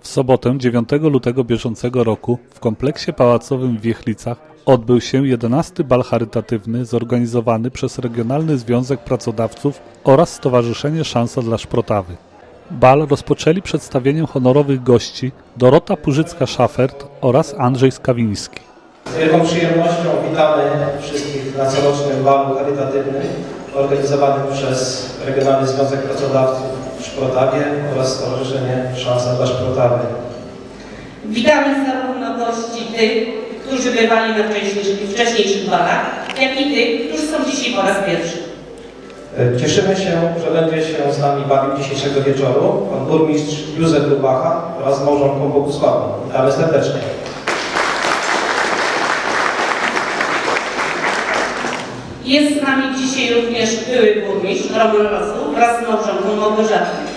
W sobotę 9 lutego bieżącego roku w kompleksie pałacowym w Wiechlicach odbył się 11 bal charytatywny zorganizowany przez Regionalny Związek Pracodawców oraz Stowarzyszenie Szansa dla Szprotawy. Bal rozpoczęli przedstawieniem honorowych gości Dorota Purzycka-Szafert oraz Andrzej Skawiński. Z wielką przyjemnością witamy wszystkich na corocznym balu charytatywnym organizowanym przez Regionalny Związek Pracodawców w Szprotawie oraz Stowarzyszenie Szansa dla Szprotawy. Witamy zarówno gości tych, którzy bywali na wcześniejszych, wcześniejszych balach, jak i tych, którzy są dzisiaj po raz pierwszy. E, Cieszymy się, że będzie się z nami bawił dzisiejszego wieczoru pan burmistrz Józef Lubacha oraz małżonką Bogusławą. Witamy serdecznie. Jest z nami dzisiaj również były burmistrz Roman Rosu wraz z małżonką Małgorzatą.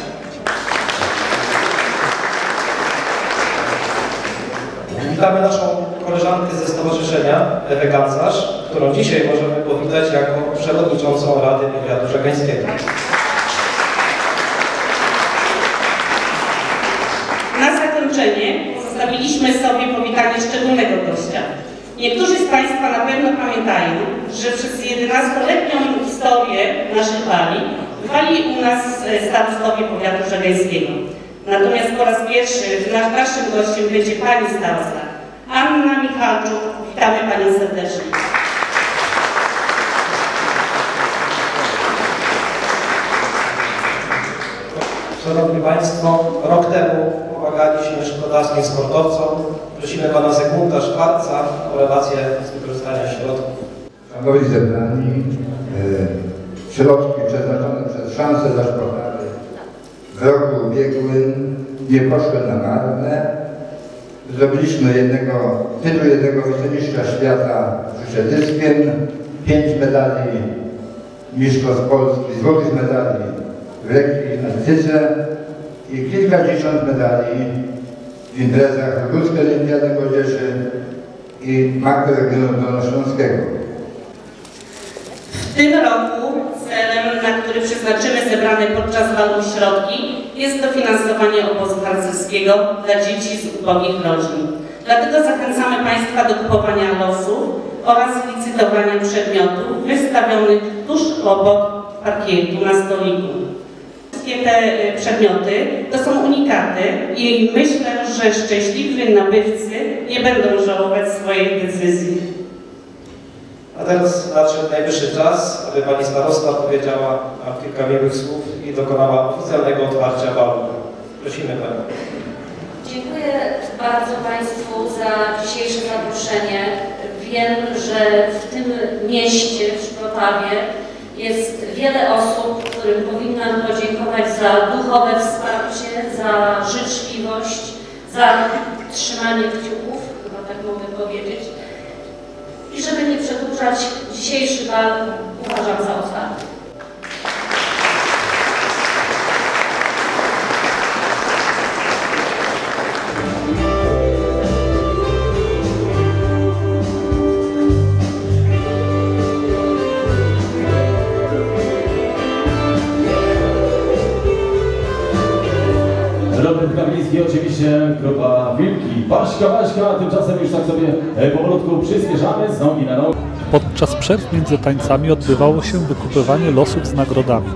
Witamy naszą koleżankę ze stowarzyszenia Ewę Gancarz, którą dzisiaj możemy powitać jako przewodniczącą Rady Powiatu Żegańskiego. Na zakończenie zostawiliśmy sobie powitanie szczególnego gościa. Niektórzy z Państwa na pewno pamiętają, że przez 11-letnią historię naszych bali bywali u nas e, starostowie powiatu żegańskiego. Natomiast po raz pierwszy nasz, naszym gościem będzie Pani starosta Anna Michalczuk. Witamy Panią serdecznie. Szanowni Państwo, rok temu pomagaliśmy szkodowskim sportowcom. Prosimy Pana Zygmunta Szwarca o relację z wykorzystania środków. Szanowni zebrani, e, środki przeznaczone przez szansę dla szportawy w roku ubiegłym nie poszły na marne. Zrobiliśmy jednego, tytuł jednego mistrza świata przysiedyskiem, pięć medali mistrzostw Polski, złotych medali w lekkiej atletyce i kilkadziesiąt medali w imprezach Ruskiej Olimpiady Młodzieży i makroregionu dolnośląskiego. W tym roku celem, na który przeznaczymy zebrane podczas balu środki, jest dofinansowanie obozu harcerskiego dla dzieci z ubogich rodzin. Dlatego zachęcamy Państwa do kupowania losów oraz licytowania przedmiotów wystawionych tuż obok parkietu na stoliku. Wszystkie te y, przedmioty to są unikaty i myślę, że szczęśliwi nabywcy nie będą żałować swojej decyzji. A teraz nadszedł najwyższy czas, aby Pani Starosta powiedziała kilka miłych słów i dokonała oficjalnego otwarcia balu. Prosimy Panią. Dziękuję bardzo Państwu za dzisiejsze zaproszenie. Wiem, że w tym mieście, w Szprotawie, jest wiele osób, którym powinnam podziękować za duchowe wsparcie, za życzliwość, za trzymanie kciuków, chyba tak mogę powiedzieć. I żeby nie przedłużać, dzisiejszy bal uważam za otwarty. Robert Kawiński, oczywiście grupa. Paśka, paśka, tymczasem już tak sobie e, powolutku przyspieszamy z nogi na nogi. Podczas przerw między tańcami odbywało się wykupywanie losów z nagrodami.